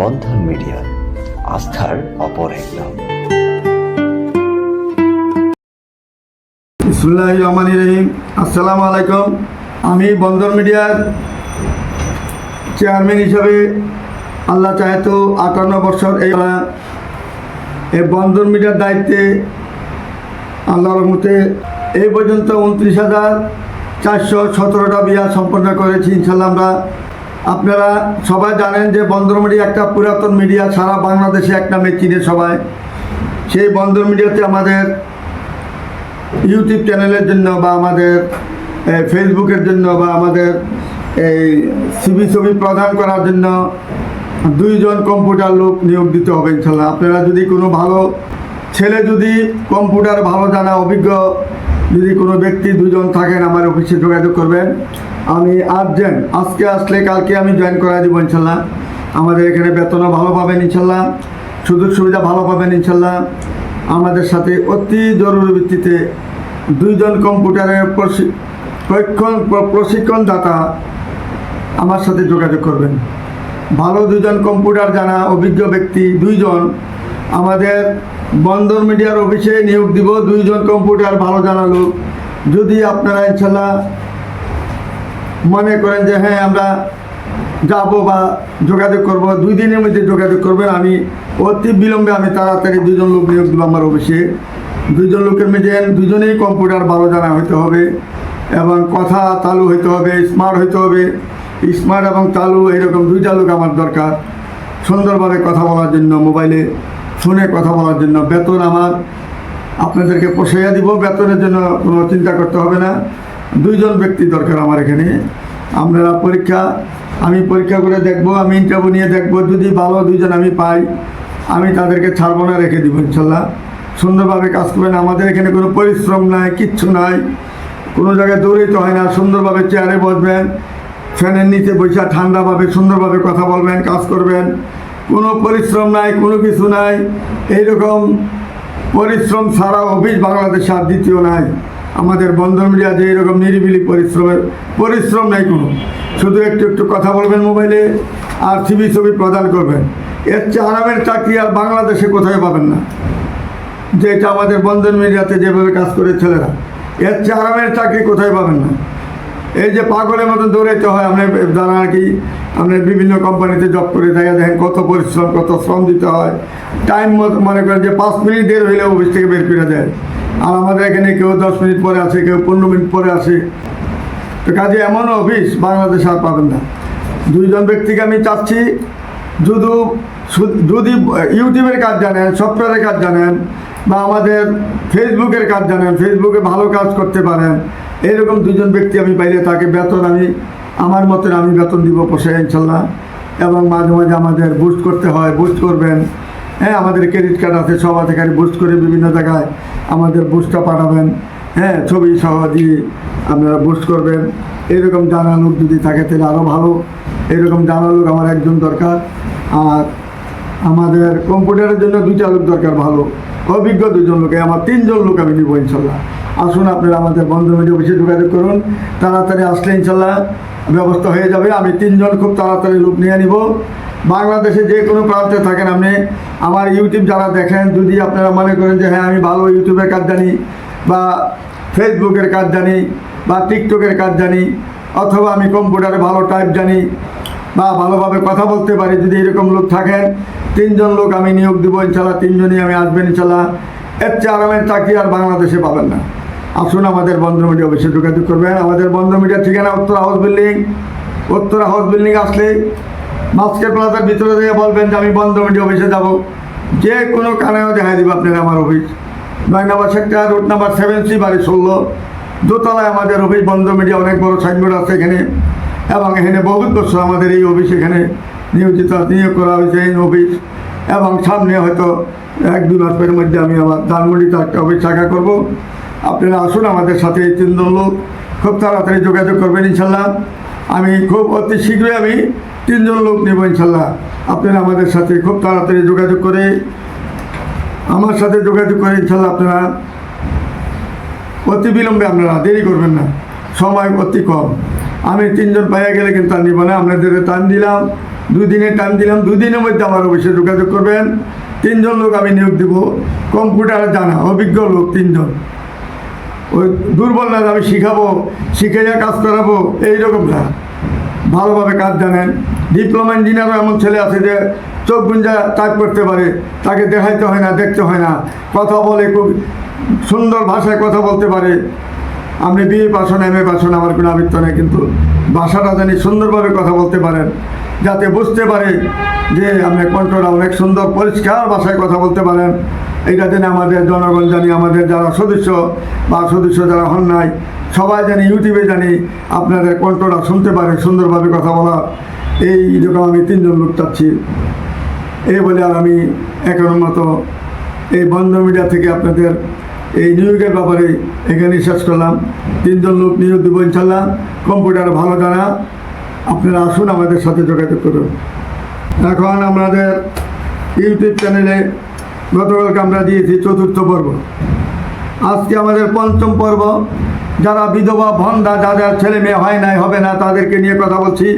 বন্ধন media, আস্থার অপর এক নাম ইসমুল্লাহ রহমান রহিম। আসসালামু আলাইকুম। আমি বন্দর মিডিয়ার চেয়ারম্যান হিসাবে আল্লাহ চাহে তো আটান্ন বছর এই এই বন্দর মিডিয়ার দায়িত্বে আল্লাহর রহমতে এই পর্যন্ত উনত্রিশ হাজার চারশো সতেরোটা বিয়া সম্পন্ন করেছি। ইনশাল্লাহ আমরা আপনারা সবাই জানেন যে বন্দর মিডিয়া একটা পুরাতন মিডিয়া, সারা বাংলাদেশে এক নামে চিনে সবাই। সেই বন্দর মিডিয়াতে আমাদের ইউটিউব চ্যানেলের জন্য বা আমাদের ফেসবুকের জন্য বা আমাদের এই সিবি ছবি প্রদান করার জন্য দুইজন কম্পিউটার লোক নিয়োগ দিতে হবে ইনশাল্লাহ। আপনারা যদি কোনো ভালো ছেলে যদি কম্পিউটার ভালো জানা, অভিজ্ঞ যদি কোনো ব্যক্তি দুজন থাকেন, আমার অফিসে যোগাযোগ করবেন। আমি আর্জেন্ট আজকে আসলে কালকে আমি জয়েন করা দেবো ইনশাল্লাহ। আমাদের এখানে বেতনও ভালো পাবেন ইনশাল্লাহ, সুযোগ সুবিধা ভালো পাবেন ইনশাল্লাহ। আমাদের সাথে অতি জরুরি ভিত্তিতে দুইজন কম্পিউটারের প্রশি- প্রশিক্ষণ প্র- প্রশিক্ষণদাতা আমার সাথে যোগাযোগ করবেন। ভালো দুজন কম্পিউটার জানা অভিজ্ঞ ব্যক্তি দুইজন, আমাদের বন্দর মিডিয়ার অফিসে নিয়োগ দিব দুইজন কম্পিউটার ভালো জানা লোক। যদি আপনারা ইনশাল্লাহ মনে করেন যে হ্যাঁ আমরা যাব বা যোগাযোগ করব। দুই দিনের মধ্যে যোগাযোগ করবেন। আমি অতি বিলম্বে আমি তাড়াতাড়ি দুজন লোক নিয়োগ দেবো আমার অফিসে। দুজন লোকের মধ্যে দুজনেই কম্পিউটার ভালো জানা হতে হবে এবং কথা চালু হইতে হবে, স্মার্ট হইতে হবে। স্মার্ট এবং চালু এরকম দুইটা লোক আমার দরকার। সুন্দরভাবে কথা বলার জন্য, মোবাইলে, ফোনে কথা বলার জন্য। বেতন আমার আপনাদেরকে পোষাইয়া দিব। বেতনের জন্য কোনো চিন্তা করতে হবে না। দুইজন ব্যক্তি দরকার আমার এখানে। আপনারা পরীক্ষা, আমি পরীক্ষা করে দেখব, আমি ইন্টারভিউ নিয়ে দেখব, যদি ভালো দুইজন আমি পাই, আমি তাদেরকে ছাড়বো না, রেখে দিব, ইনশাল্লাহ। সুন্দরভাবে কাজ করবেন, আমাদের এখানে কোনো পরিশ্রম নাই, কিচ্ছু নাই। কোনো জায়গায় দৌড়িতে হয় না, সুন্দরভাবে চেয়ারে বসবেন, ফ্যানের নিচে বসে ঠান্ডাভাবে সুন্দরভাবে কথা বলবেন, কাজ করবেন। কোনো পরিশ্রম নাই, কোনো কিছু নাই। এইরকম পরিশ্রম ছাড়া অফিস বাংলাদেশে আর দ্বিতীয় নাই। আমাদের বন্ধন মিডিয়া যে এরকম নিরিবিলি পরিশ্রমের, পরিশ্রম নাই কোনো। শুধু একটু একটু কথা বলবেন মোবাইলে, আর ছবি ছবি প্রদান করবেন। এর চেয়ে আরামের চাকরি আর বাংলাদেশে কোথায় পাবেন না? যেটা আমাদের বন্ধন মিডিয়াতে যেভাবে কাজ করে ছেলেরা, এর চেয়ে আরামের চাকরি কোথায় পাবেন না? এই যে পাগলের মতন দৌড়াইতে হয় আপনি যারা আর কি আপনার বিভিন্ন কোম্পানিতে জব করে দেখা দেখেন কত পরিশ্রম, কত শ্রম দিতে হয়। টাইম মতো মনে করেন যে পাঁচ মিনিট দেরি হইলে অফিস থেকে বের করে দেয়। আর আমাদের এখানে কেউ দশ মিনিট পরে আসে কেউ পনেরো মিনিট পরে আসে তো কাজে এমন অফিস, বাংলাদেশ আর পাবেন না। দুইজন ব্যক্তিকে আমি চাচ্ছি, যদি যদি ইউটিউবের কাজ জানেন, সফটওয়্যারের কাজ জানেন, বা আমাদের ফেসবুকের কাজ জানেন, ফেসবুকে ভালো কাজ করতে পারেন, এরকম দুজন ব্যক্তি আমি পাইলে তাকে বেতন আমি, আমার মতন আমি বেতন দিব পোষায় ইনশাল্লাহ। এবং মাঝে মাঝে আমাদের বুস্ট করতে হয় বুস্ট করবেন। হ্যাঁ আমাদের ক্রেডিট কার্ড আছে, সব আছে বুস্ট করে বিভিন্ন জায়গায় আমাদের বুস্টটা পাঠাবেন। হ্যাঁ ছবি সহ দিয়ে আপনারা বুস্ট করবেন। এরকম জানা লোক যদি থাকে, তাহলে আরও ভালো। এরকম জানা লোক আমার একজন দরকার। আর আমাদের কম্পিউটারের জন্য দুইটা লোক দরকার ভালো। অভিজ্ঞ দুজন লোকে আমার তিনজন লোক আমি নিব ইনশাল্লাহ। আসুন আপনারা আমাদের বন্ধু মিডিয়া অফিসে যোগাযোগ করুন। তাড়াতাড়ি আসলে ইনশাল্লাহ ব্যবস্থা হয়ে যাবে। আমি তিনজন খুব তাড়াতাড়ি লোক নিয়ে নিব। বাংলাদেশে যে কোনো প্রান্তে থাকেন আপনি, আমার ইউটিউব যারা দেখেন, যদি আপনারা মনে করেন যে হ্যাঁ আমি ভালো ইউটিউবের কাজ জানি, বা ফেসবুকের কাজ জানি, বা টিকটকের কাজ জানি, অথবা আমি কম্পিউটারে ভালো টাইপ জানি, বা ভালোভাবে কথা বলতে পারি, যদি এরকম লোক থাকেন, তিনজন লোক আমি নিয়োগ দিব, ইনশাল্লাহ তিনজনই আমি আসবেন, ইনশাল্লাহ। এর চেয়ে আরামের চাকরি আর বাংলাদেশে পাবেন না। আসুন আমাদের বন্ধ মিডিয়া অফিসে যোগাযোগ করবেন। আমাদের বন্ধ মিডিয়ার ঠিকানা Uttara house building. Uttara house building আসলে মাস্কের প্লাজার ভিতরে থেকে বলবেন যে আমি বন্ধ মিডিয়া অফিসে যাব। যে কোনো কানেও দেখা দিব আপনারা আমার অফিস। নয় নম্বর sector route number seven C, বাড়ি ষোলো। দোতলায় আমাদের অফিস বন্ধ মিডিয়া অনেক বড় সাইনবোর্ড আছে এখানে। এবং এখানে বহুত বছর আমাদের এই অফিস এখানে নিয়োজিত, নিয়োগ করা হয়েছে এই অফিস। এবং সামনে হয়তো এক, দুই মাসের মধ্যে আমি আমার ধানমন্ডিতে একটা অফিস শাখা করব। আপনারা আসুন আমাদের সাথে, এই তিনজন লোক। খুব তাড়াতাড়ি যোগাযোগ করবেন ইনশাল্লাহ। আমি খুব অতি শীঘ্রই আমি তিনজন লোক নেব ইনশাল্লাহ। আপনারা আমাদের সাথে খুব তাড়াতাড়ি যোগাযোগ করে, আমার সাথে যোগাযোগ করে ইনশাল্লাহ আপনারা। অতি বিলম্বে আপনারা, দেরি করবেন না, সময় অতি কম। আমি তিনজন পাইয়া গেলে কিন্তু আর নিব না, আপনাদের টান দিলাম দুই দিনের টাইম দিলাম দুই দিনের মধ্যে আমার অফিসে যোগাযোগ করবেন। তিনজন লোক আমি নিয়োগ দেবো, কম্পিউটার জানা, অভিজ্ঞ লোক তিনজন। ওই দুর্বল না আমি শিখাবো, শিখাইয়া কাজ করাবো, এইরকম না। ভালোভাবে কাজ জানেন ডিপ্লোমা ইঞ্জিনিয়ারও এমন ছেলে আছে যে চোখ গুঞ্জা টাইপ করতে পারে, তাকে দেখাইতে হয় না, দেখতে হয় না। কথা বলে খুব সুন্দর ভাষায় কথা বলতে পারে। আপনি বিএ পাশন এম এ পাশন আমার কোনো আবৃত্ত নেই, কিন্তু ভাষাটা জানি সুন্দরভাবে কথা বলতে পারেন, যাতে বুঝতে পারে যে আপনি কণ্ঠটা অনেক সুন্দর, পরিষ্কার ভাষায় কথা বলতে পারেন। এইটা যেন আমাদের জনগণ, জানি আমাদের যারা সদস্য বা সদস্য যারা হন নাই, সবাই জানি ইউটিউবে জানি আপনাদের কণ্ঠটা শুনতে পারে, সুন্দরভাবে কথা বলা এই রকম আমি তিনজন লোক চাচ্ছি এই বলে আর আমি এখনের মতো এই বন্ধ মিডিয়া থেকে আপনাদের এই নিয়োগের ব্যাপারে এখানে শেষ করলাম। তিনজন লোক নিয়োগ দেবো ইনশাল্লাহ। কম্পিউটার ভালো জানা আপনারা আসুন আমাদের সাথে যোগাযোগ করুন। এখন আমাদের ইউটিউব চ্যানেলে গতকালকে আমরা দিয়েছি চতুর্থ পর্ব। আজকে আমাদের পঞ্চম পর্ব। যারা বিধবা ভন্দা যাদের ছেলে মেয়ে হয় নাই, হবে না, তাদেরকে নিয়ে কথা বলছি।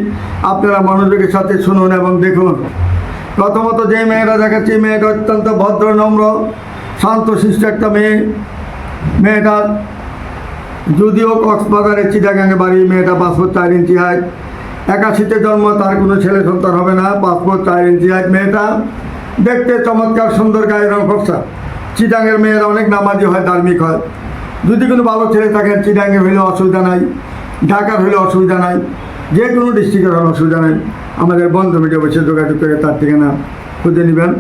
আপনারা মনোযোগের সাথে শুনুন এবং দেখুন। প্রথমত যে মেয়েরা দেখাচ্ছি, মেয়েটা অত্যন্ত ভদ্র, নম্র, শান্ত, শিষ্ট একটা মেয়ে। মেয়েটা যদিও কক্সবাজারে চিটাগাঙে বাড়ি, মেয়েটা পাসপোর্ট চার ইঞ্চি হাইট একাশিতে জন্ম, তার কোনো ছেলে সন্তান হবে না, পাসপোর্ট চার ইঞ্চি হাইট মেয়েটা দেখতে চমৎকার, সুন্দর গায়ের রং ফর্সা চিটাঙের মেয়েরা অনেক নামাজি হয়, ধার্মিক হয়। যদি কোনো ভালো ছেলে থাকেন চিটাঙের হইলে অসুবিধা নাই ঢাকার হইলে অসুবিধা নাই, যে কোনো ডিস্ট্রিক্টের হলে অসুবিধা নাই, আমাদের বন্ধ মিডিয়া বসে যোগাযোগ করে তার ঠিকানা খুঁজে নেবেন।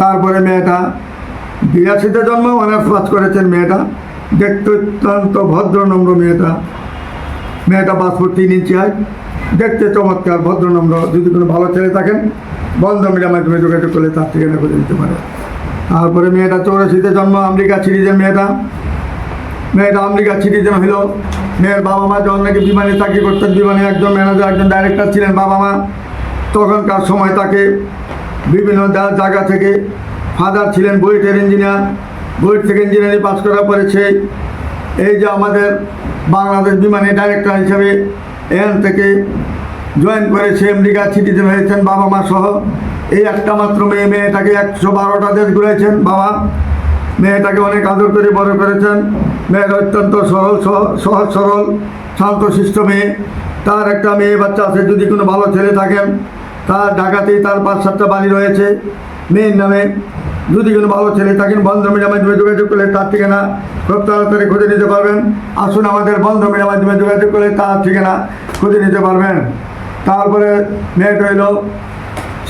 তারপরে মেয়েটা, বিরাশিতে জন্ম অনার্স পাস করেছেন মেয়েটা, দেখতে অত্যন্ত ভদ্র, নম্র মেয়েটা। মেয়েটা পাসপোর্ট তিন ইঞ্চি হয় দেখতে চমৎকার, ভদ্র, নম্র। যদি কোনো ভালো ছেলে থাকেন, বন্ধ মিডিয়ার মাধ্যমে যোগাযোগ করলে তার ঠিকানা করে নিতে পারে। তারপরে মেয়েটা চৌরাশিতে জন্ম, আমেরিকা সিরিজের মেয়েটা মেয়েটা আমেরিকা সিটিজেন হইল মেয়ের বাবা মা যখন নাকি বিমানে চাকরি করতেন, বিমানে একজন ম্যানেজার একজন ডাইরেক্টর ছিলেন বাবা মা, তখনকার সময় তাকে বিভিন্ন জায়গা থেকে ফাদার ছিলেন বুয়েটের ইঞ্জিনিয়ার বুয়েট থেকে ইঞ্জিনিয়ারিং পাস করার পরে সে এই যে আমাদের বাংলাদেশ বিমানে ডাইরেক্টর হিসেবে এন থেকে জয়েন করে সে আমেরিকা সিটিজেন হয়েছেন বাবা মা সহ। এই একটা মাত্র মেয়ে, মেয়েটাকে একশো বারোটা দেশ ঘুরেছেন বাবা। মেয়েটাকে অনেক আদর করে বড় করেছেন। মেয়েটা অত্যন্ত সরল, সহ- সহজ, সরল, শান্তশিষ্ট মেয়ে। তার একটা মেয়ে বাচ্চা আছে, যদি কোনো ভালো ছেলে থাকেন তার ঢাকাতেই তার পাঁচ সাতটা বাড়ি রয়েছে মেয়ের নামে। যদি কোনো ভালো ছেলে থাকেন, বন্ধ মিডিয়ার মাধ্যমে যোগাযোগ করলে তার ঠিকানা খুব তাড়াতাড়ি খুঁজে নিতে পারবেন। আসুন আমাদের বন্ধ মিডিয়ার মাধ্যমে যোগাযোগ করলে তার ঠিকানা খুঁজে নিতে পারবেন। তারপরে মেয়েটা হইল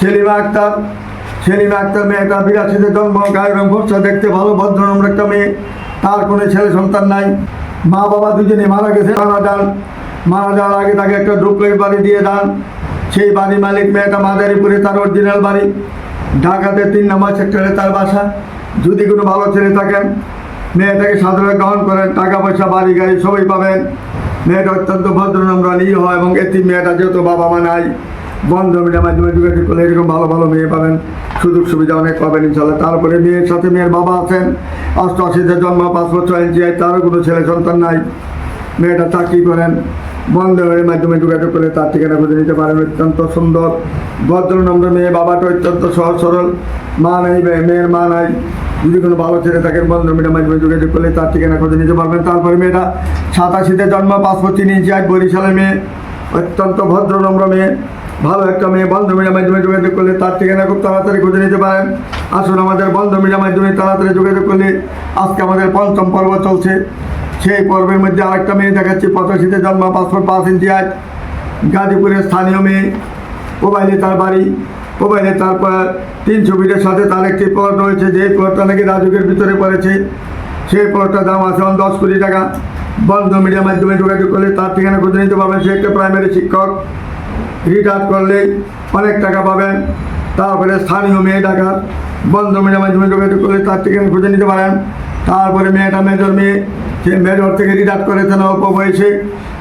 সেলিমা আক্তার। সেলিমা আক্তার মেয়েটা বিরাশিতে জন্ম, গায়ের রং ফর্সা, দেখতে ভালো, ভদ্র, নম্র একটা মেয়ে। তার কোনো ছেলে সন্তান নাই। মা বাবা দুজনে মারা গেছে, মারা যান। মারা যাওয়ার আগে তাকে একটা ডুপ্লেক্স বাড়ি দিয়ে দেন সেই বাড়ি মালিক মেয়েটা মাদারীপুরে, তার অরিজিনাল বাড়ি। ঢাকাতে তিন নম্বর সেক্টরে তার বাসা। যদি কোনো ভালো ছেলে থাকেন, মেয়েটাকে সাধারণ গ্রহণ করেন টাকা পয়সা বাড়ি গাড়ি সবই পাবেন। মেয়েটা অত্যন্ত ভদ্র, নম্র নিয়ে হয় এবং এটি মেয়েটা যেহেতু বাবা মা নাই মিডিয়ার মাধ্যমে যোগাযোগ করলে এরকম ভালো ভালো মেয়ে পাবেন, সুযোগ সুবিধা অনেক পাবেন ইনশাল্লাহ তারপরে মেয়ের সাথে মেয়ের বাবা আছেন, অষ্টআশিতে জন্ম, পাঁচ বছর হয় তারও কোনো ছেলে সন্তান নাই। মেয়েটা চাকরি করেন বন্ধ মিডিয়ার মাধ্যমে যোগাযোগ করলে তার ঠিকানা খুঁজে নিতে পারেন, অত্যন্ত সুন্দর। ভদ্র নম্র মেয়ে, বাবাটা অত্যন্ত সহজ সরল। মা নাই মেয়ের মা নাই। যদি কোনো ভালো ছেলে থাকেন বন্ধ মাধ্যমে যোগাযোগ করলে তার ঠিকানা খুঁজে নিতে পারবেন। তারপরে মেয়েটা সাতাশিতে জন্ম পাসপোর্ট তিন ইঞ্চি এক বরিশালের মেয়ে, অত্যন্ত ভদ্র নম্র মেয়ে। ভালো একটা মেয়ে বন্ধ মিডিয়ার মাধ্যমে যোগাযোগ করলে তার ঠিকানা খুব তাড়াতাড়ি খুঁজে নিতে পারেন। আসুন আমাদের বন্ধ মিডিয়ার মাধ্যমে তাড়াতাড়ি যোগাযোগ করলে আজকে আমাদের পঞ্চম পর্ব চলছে। সেই পর্বের মধ্যে আরেকটা মেয়ে দেখাচ্ছি, পঁচাশিতে জন্ম পাসপোর্ট পাঁচ ইঞ্চি আজ গাজীপুরের স্থানীয় মেয়ে। মোবাইলে তার বাড়ি, মোবাইলে তারপর তিনশো ফিটের সাথে তার একটি প্লট রয়েছে যে প্লটটা নাকি রাজুকের ভিতরে পড়েছে। সেই প্লটটার দাম আছে দশ কোটি টাকা। বন্ধ মিডিয়ার মাধ্যমে যোগাযোগ করলে তার ঠিকানা খুঁজে নিতে পারবেন। সে একটা প্রাইমারি শিক্ষক। রিটায়ার করলেই অনেক টাকা পাবেন। তারপরে স্থানীয় মেয়ে ডাকার বন্ধ মিডিয়ার মাধ্যমে যোগাযোগ করলে তার থেকে খুঁজে নিতে পারেন। তারপরে মেয়েটা মেজর মেয়ে, সে মেজর থেকে রিটায়ার করেছেন অল্প বয়সে।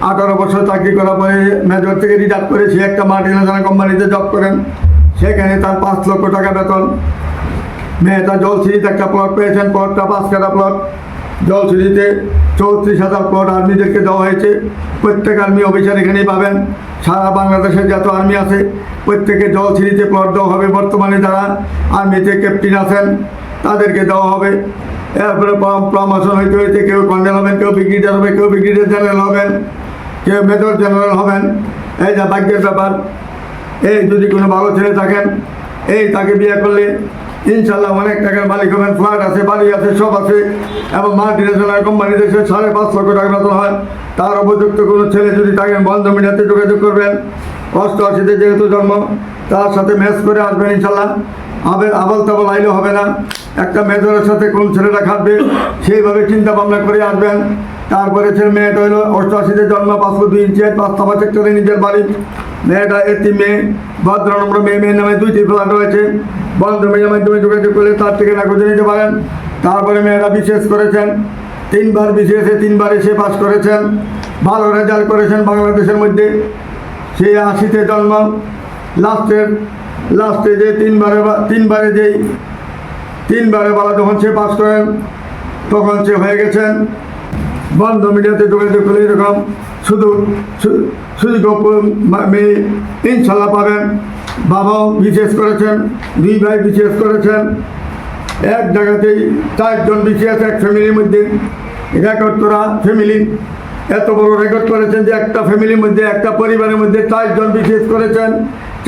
আঠারো বছর চাকরি করার পরে মেজর থেকে রিটায়ার করে সে একটা মাল্টিনেশনাল কোম্পানিতে জব করেন। সেখানে তার পাঁচ লক্ষ টাকা বেতন। মেয়েটা জলসিরিতে একটা প্লট পেয়েছেন প্লটটা পাঁচ কাটা প্লট জলসুরিতে চৌত্রিশ হাজার প্লট আর্মিদেরকে দেওয়া হয়েছে। প্রত্যেক আর্মি অফিসার এখানেই পাবেন। সারা বাংলাদেশের যত আর্মি আছে, প্রত্যেকে জলসিঁড়িতে প্লট দেওয়া হবে। বর্তমানে যারা আর্মিতে ক্যাপ্টেন আছেন, তাদেরকে দেওয়া হবে। এরপরে প্রমোশন হইতে হইতে কেউ কন্ডেল হবেন, কেউ ব্রিগেডিয়ার হবে কেউ ব্রিগেডিয়ার জেনারেল হবেন, কেউ মেজর জেনারেল হবেন। এই যা ভাগ্যের ব্যাপার, এই যদি কোনো ভালো ছেলে থাকেন, এই তাকে বিয়ে করলে ইনশাল্লাহ অনেক টাকার মালিক হবেন, ফ্ল্যাট আছে, বাড়ি আছে, সব আছে। এবং মাল্টি ন্যাশনাল কোম্পানিতে সে সাড়ে পাঁচ লক্ষ টাকা বেতন হয়। তার উপযুক্ত কোনো ছেলে যদি থাকেন বন্ধ মিডিয়াতে যোগাযোগ করবেন। অষ্টআশিতে যেহেতু জন্ম, তার সাথে ম্যাচ করে আসবেন ইনশাল্লাহ। আবার আবল তাবল আইলে হবে না। একটা মেজরের সাথে কোন ছেলেটা খাটবে, সেইভাবে চিন্তা ভাবনা করে আসবেন। তারপরে ছেলে মেয়েটা হলো অষ্টআশিতে জন্ম পাঁচশো দুই ইঞ্চি পাঁচ সেক্টরে নিজের বাড়ি। মেয়েটা একটি মেয়ে, ভদ্র নম্বর মেয়ে, মেয়ের নামে দুইটি ফ্ল্যাট রয়েছে। বন্ধ মেয়ের মাধ্যমে যোগাযোগ করলে তার থেকে না খুঁজে নিতে পারেন। তারপরে মেয়েরা বিশেষ করেছেন। তিনবার বিশেষে তিনবার এসে পাস করেছেন। ভালো রেজাল্ট করেছেন বাংলাদেশের মধ্যে। সেই আশিতে জন্ম। লাস্টের লাস্টে যে তিনবারে তিনবারে যেই, তিনবারে বাবা যখন সে পাস করেন, তখন সে হয়ে গেছেন। বন্ধ মিডিয়াতে যোগাযোগ করলে এরকম শুধু সুযোগ মেয়ে ইনশাল্লাহ পাবেন। বাবাও বিশেষ করেছেন, দুই ভাই বিশেষ করেছেন। এক জায়গাতেই চারজন বিশেষ এক ফ্যামিলির মধ্যে রেকর্ড করা ফ্যামিলি। এত বড় রেকর্ড করেছেন যে একটা ফ্যামিলির মধ্যে, একটা পরিবারের মধ্যে চারজন বিশেষ করেছেন।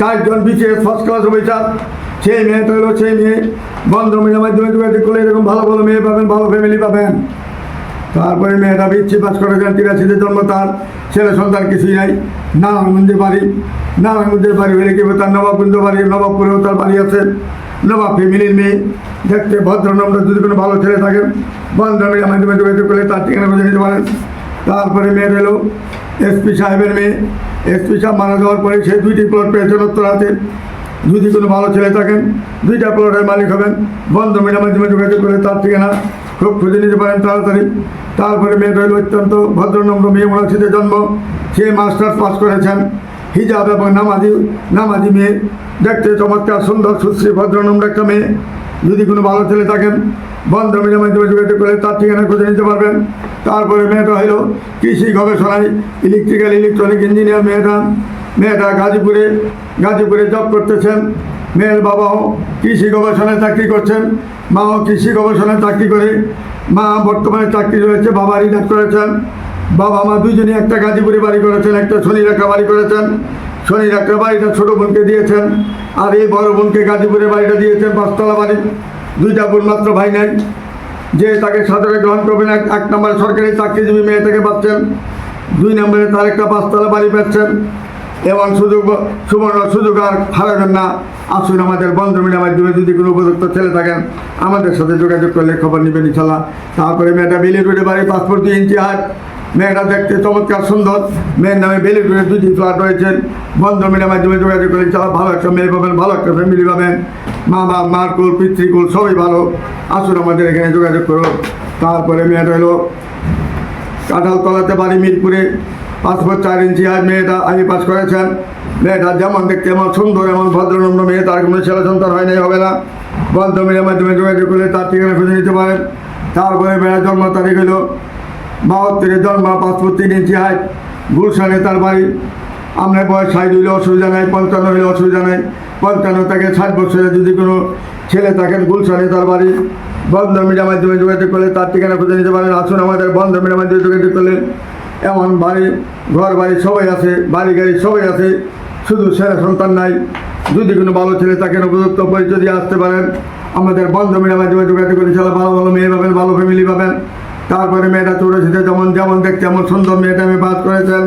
চারজন বিশেষ ফার্স্ট ক্লাস অফিসার সেই মেয়েটা হলো, সেই মেয়ে বন্ধ মেয়ের মাধ্যমে যোগাযোগ করলে এরকম ভালো ভালো মেয়ে পাবেন, ভালো ফ্যামিলি পাবেন। তারপরে মেয়েটা বিচ্ছি করে করেছেন তিরাশিতে জন্ম তার, ছেলে সন্তান কিছুই নাই। নারায়ণগঞ্জের বাড়ি। নারায়ণগঞ্জের বাড়ি হলে কি তার নবাবগঞ্জ বাড়ি নবাবপুরেও তার বাড়ি আছে। নবাব ফ্যামিলির মেয়ে। দেখতে ভদ্র, নম্র, যদি কোনো ভালো ছেলে থাকেন বন্ধনের মাধ্যমে যোগাযোগ করলে তার ঠিকানা খুঁজে নিতে পারেন। তারপরে মেয়ের এলো এসপি সাহেবের মেয়ে। এসপি সাহেব মারা যাওয়ার পরে সে দুইটি প্লট পেয়েছেন উত্তরাতে যদি কোনো ভালো ছেলে থাকেন, দুইটা প্লটের মালিক হবেন। বন্ধ মেয়ের মাধ্যমে যোগাযোগ করে তার ঠিকানা খুব খুঁজে নিতে পারেন তাড়াতাড়ি। তারপরে মেয়েটা হলো অত্যন্ত ভদ্রনম্র মেয়ে মনাক্ষীতে জন্ম। সে মাস্টার্স পাস করেছেন। হিজাব এবং নামাজি নামাজি মেয়ে। দেখতে চমৎকার, সুন্দর, সুশ্রী, ভদ্রনম্র একটা মেয়ে। যদি কোনো ভালো ছেলে থাকেন বন্ধ মেয়ের মাধ্যমে যোগাযোগ করে তার ঠিকানা খুঁজে নিতে পারবেন। তারপরে মেয়েটা হলো কৃষি গবেষণায় ইলেকট্রিক্যাল ইলেকট্রনিক ইঞ্জিনিয়ার মেয়েটা। মেয়েটা গাজীপুরে গাজীপুরে জব করতেছেন। মেয়ের বাবাও কৃষি গবেষণায় চাকরি করছেন, মাও কৃষি গবেষণায় চাকরি করে, মা বর্তমানে চাকরি রয়েছে, বাবা রিটায়ার করেছেন, বাবা, মা দুজনই একটা গাজীপুরে বাড়ি করেছেন, একটা শনি রেখা বাড়ি করেছেন শনি রেখা বাড়িটা ছোটো বোনকে দিয়েছেন, আর এই বড় বোনকে গাজীপুরে বাড়িটা দিয়েছেন, পাঁচতলা বাড়ি, দুইটা বোন মাত্র ভাই নাই, যে তাকে সাদরে গ্রহণ করবেন, এক এক নম্বরে সরকারি চাকরিজীবী মেয়ে থেকে পাচ্ছেন, দুই নম্বরে তার একটা পাঁচতলা বাড়ি পাচ্ছেন এবং সুযোগ সুবর্ণ সুযোগ আর হারাবেন না। আসুন আমাদের বন্ধমিনের মাধ্যমে যদি কোনো উপযুক্ত ছেলে থাকেন, আমাদের সাথে যোগাযোগ করলে খবর নেবেন ইনশাল্লাহ তারপরে মেয়েটা বেলি রোডে বাড়ি পাসপোর্ট দুই ইঞ্চি হাট মেয়েটা দেখতে চমৎকার সুন্দর। মেয়ের নামে বেলি রোডে দুটি ফ্ল্যাট রয়েছেন বন্ধমিনের মাধ্যমে যোগাযোগ করলে ইনশাল্লাহ ভালো একটা মেয়ে পাবেন, ভালো একটা ফ্যামিলি পাবেন। মা বাপ, মার কুল, পিতৃকুল সবই ভালো। আসুন আমাদের এখানে যোগাযোগ করো তারপরে মেয়েটা হলো কাঁঠালতলাতে বাড়ি মিরপুরে। পাসপোর্ট চার ইঞ্চি আজ মেয়েটা আগে পাস করেছেন। মেয়েটা যেমন দেখতে এমন সুন্দর, এমন ভদ্রনম্র মেয়ে, তার কোনো ছেলে সন্তান হয় নাই, হবে না। বন্ধ মেয়ের মাধ্যমে যোগাযোগ করলে তার ঠিকানা খুঁজে নিতে পারেন। তারপরে মেয়ের জন্ম তারিখ হলো বাহাত্তরের জন্ম, পাসপোর্ট তিন ইঞ্চি হাইট গুলশানে তার বাড়ি। আপনার বয়স ষাট হইলে অসুবিধা নাই, পঞ্চান্ন হইলে অসুবিধা নাই। পঞ্চান্ন থেকে ষাট বছরে যদি কোনো ছেলে থাকেন, গুলশানে তার বাড়ি। বন্ধ মিডিয়ার মাধ্যমে যোগাযোগ করলে তার ঠিকানা খুঁজে নিতে পারেন। আসুন আমাদের বন্ধ মিডিয়ার মাধ্যমে যোগাযোগ করলে এমন বাড়ি, ঘর বাড়ি সবাই আছে, বাড়ি গাড়ি সবাই আছে, শুধু ছেলে সন্তান নাই। যদি কোনো ভালো ছেলে তাকে উপযুক্ত পরিচয় দিয়ে আসতে পারেন, আমাদের বন্ধ মিডিয়ার মাধ্যমে যোগাযোগ করে, ইনশাল্লাহ ভালো ভালো মেয়ে পাবেন, ভালো ফ্যামিলি পাবেন। তারপরে মেয়েটা চৌরাশিতে যেমন যেমন দেখতে এমন সুন্দর মেয়েটা আমি বাদ করেছেন।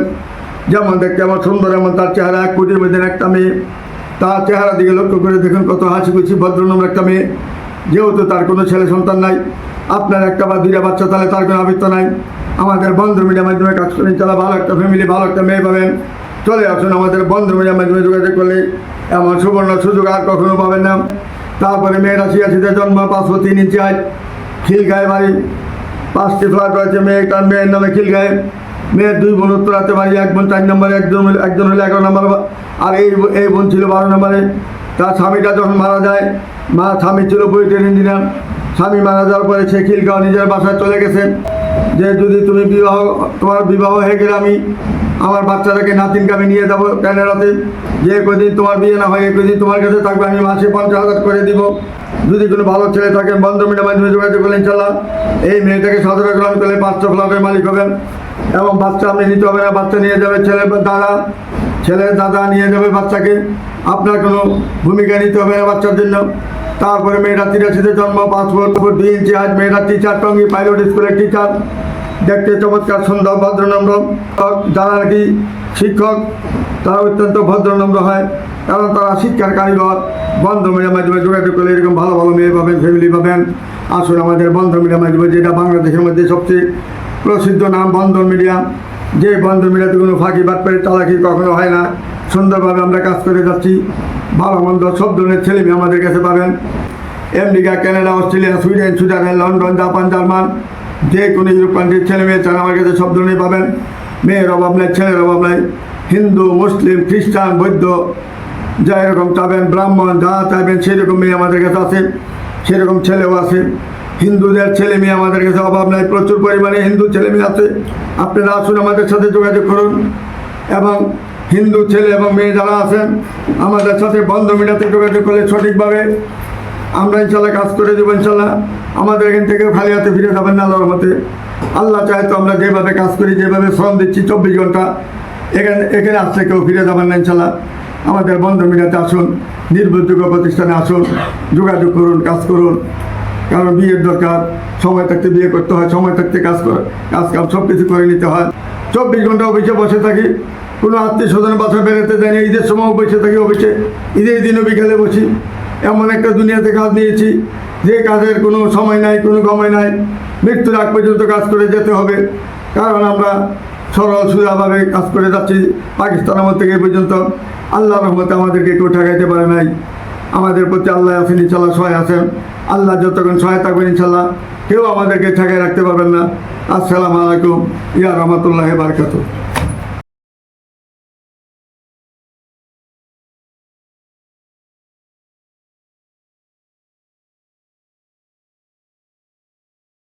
যেমন দেখতে আমার সুন্দর, এমন তার চেহারা এক কোটির মধ্যে একটা মেয়ে। তার চেহারা দিকে লক্ষ্য করে দেখুন, কত হাসি খুশি ভদ্রনম একটা মেয়ে। যেহেতু তার কোনো ছেলে সন্তান নাই, আপনার একটা বা দুইটা বাচ্চা, তাহলে তার কোনো আবৃত্ত নাই। আমাদের বন্ধু মিডিয়ার মাধ্যমে কাজ করেন তারা ভালো একটা ফ্যামিলি ভালো একটা মেয়ে পাবেন। চলে আসুন আমাদের বন্ধু মিডিয়ার মাধ্যমে যোগাযোগ করলে, এমন সুবর্ণ সুযোগ আর কখনো পাবেন না। তারপরে মেয়েরা ছিয়াশিতে জন্ম পাঁচশো তিন ইঞ্চি আয় খিলগায় বাড়ি। পাঁচটি ফ্ল্যাট রয়েছে, মেয়ে তার মেয়ের নামে খিলগায়ে। মেয়ের দুই বোন উত্তরাতে বাড়ি, এক বোন চার নম্বরে একজন একজন হলো এগারো নম্বর। আর এই এই বোন ছিল বারো নম্বরে। তার স্বামীটা যখন মারা যায়, মা স্বামী ছিল বুয়েটের ইঞ্জিনিয়ার স্বামী মারা যাওয়ার পরে সে খিলগাঁও নিজের বাসায় চলে গেছেন যে যদি তুমি বিবাহ, তোমার বিবাহ হয়ে গেলে আমি আমার বাচ্চাটাকে নাতিনকে আমি নিয়ে যাব ক্যানাডাতে যে কদিন তোমার বিয়ে না হয় কদিন তোমার কাছে থাকবে, আমি মাসে পঞ্চাশ হাজার করে দিব। যদি কোনো ভালো ছেলে থাকে, বন্ধ মিটার মাধ্যমে যোগাযোগ করলেন চালা এই মেয়েটাকে সতেরো গ্রাম করলে পাঁচশো ফ্ল্যাটের মালিক হবেন। এবং বাচ্চা আপনি নিতে হবে না, বাচ্চা নিয়ে যাবে ছেলে দাদা ছেলের দাদা নিয়ে যাবে বাচ্চাকে। আপনার কোনো ভূমিকা নিতে হবে না বাচ্চার জন্য। তারপরে মেয়েরা তিরাশিতে জন্ম পাসপোর্ট দুই ইঞ্চি আজ মেয়েরা টিচার টঙ্গি পাইলট স্কুলের টিচার দেখতে চমৎকার, সুন্দর, ভদ্রনম্র। যারা নাকি শিক্ষক, তারা অত্যন্ত ভদ্রনম্র হয়, কারণ তারা শিক্ষার কারিগর। বন্ধ মিডিয়ার মাধ্যমে যোগাযোগ করলে এরকম ভালো ভালো মেয়ে পাবেন ফ্যামিলি পাবেন। আসুন আমাদের বন্ধ মিডিয়ার মাধ্যমে, যেটা বাংলাদেশের মধ্যে সবচেয়ে প্রসিদ্ধ নাম, বন্ধন মিডিয়া। যে বন্ধন মিডিয়াতে কোনো ফাঁকি বাটপাড়ি চালাকি কখনো হয় না। সুন্দরভাবে আমরা কাজ করে যাচ্ছি। ভালো মন্দ সব ধরনের ছেলে মেয়ে আমাদের কাছে পাবেন। America, Canada, Australia, Sweden, Switzerland, London, Japan, German, যে কোনো ইউরোপ কান্ট্রির ছেলে মেয়ে চান আমার কাছে সব ধরনের পাবেন। মেয়ের অভাব নাই, ছেলের অভাব নাই। হিন্দু, মুসলিম, খ্রিস্টান, বৌদ্ধ যা এরকম চাবেন, ব্রাহ্মণ, যা চাইবেন সেরকম মেয়ে আমাদের কাছে আছে, সেরকম ছেলেও আছে। হিন্দুদের ছেলে মেয়ে আমাদের কাছে অভাব নাই, প্রচুর পরিমাণে হিন্দু ছেলে মেয়ে আছে। আপনারা আসুন আমাদের সাথে যোগাযোগ করুন এবং হিন্দু ছেলে এবং মেয়ে যারা আছেন, আমাদের সাথে বন্ধ মিটাতে যোগাযোগ করলে সঠিকভাবে আমরা ইনশাল্লাহ কাজ করে দেবো ইনশাল্লাহ। আমাদের এখান থেকেও খালি হাতে ফিরে যাবেন না আল্লাহর মতে আল্লাহ চায় তো আমরা যেভাবে কাজ করি, যেভাবে শ্রম দিচ্ছি চব্বিশ ঘণ্টা, এখানে এখানে আসলে কেউ ফিরে যাবেন না ইনশাল্লাহ। আমাদের বন্ধ মিটাতে আসুন, নির্ভরযোগ্য প্রতিষ্ঠানে আসুন, যোগাযোগ করুন, কাজ করুন। কারণ বিয়ের দরকার, সময় থাকতে বিয়ে করতে হয়, সময় থাকতে কাজ করে কাজ কাম সব কিছু করে নিতে হয়। চব্বিশ ঘণ্টা অফিসে বসে থাকি কোনো আত্মীয় স্বজন বাসা বেরোতে দেয় না, ঈদের সময় বসে থাকি অফিসে। ঈদের দিনও বিকেলে বসি। এমন একটা দুনিয়াতে কাজ নিয়েছি, যে কাজের কোনো সময় নাই, কোনো সময় নাই। মৃত্যুর আগ পর্যন্ত কাজ করে যেতে হবে। কারণ আমরা সরল সুজাভাবে কাজ করে যাচ্ছি। পাকিস্তান আমল থেকে পর্যন্ত আল্লাহ রহমতে আমাদেরকে কেউ ঠেকাইতে পারে নাই। আমাদের প্রতি আল্লাহ আছেন ইনশাল্লাহ সহায় আছেন। আল্লাহ যতক্ষণ সহায় থাকবেন ইনশাল্লাহ কেউ আমাদেরকে ঠেকায় রাখতে পারবেন না। আসসালামু আলাইকুম। ইয়া রহমতুল্লাহ বারকাতুহ।